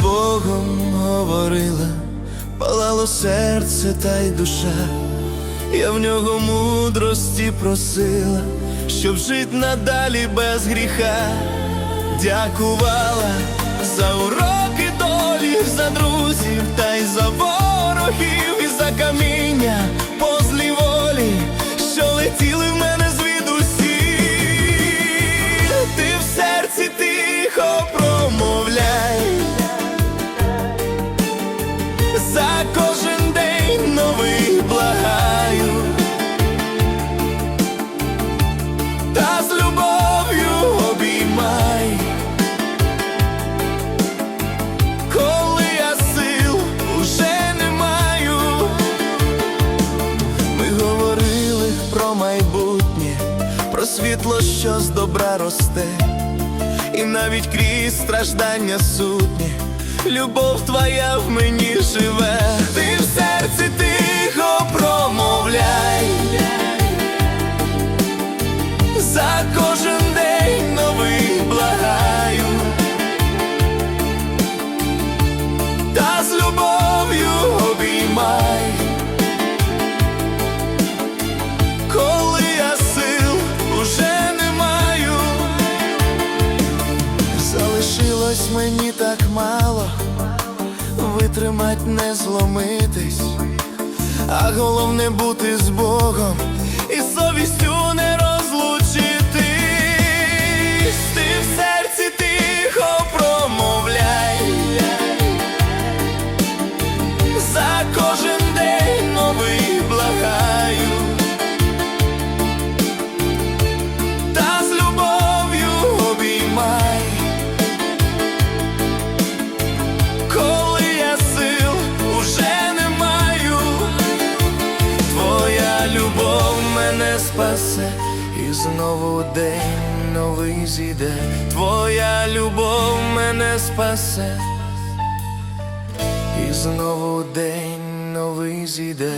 Богом говорила, палало серце та й душа. Я в нього мудрості просила, щоб жить надалі без гріха. Дякувала за уроки долі, за друзів та й за ворогів, світло, що з добра росте, і навіть крізь страждання сутні, любов твоя в мені живе, мені так мало, витримать, не зломитись, а головне бути з Богом і совістю не розлучитись. Спасе, і знову день новий зійде, твоя любов мене спасе, і знову день новий зійде.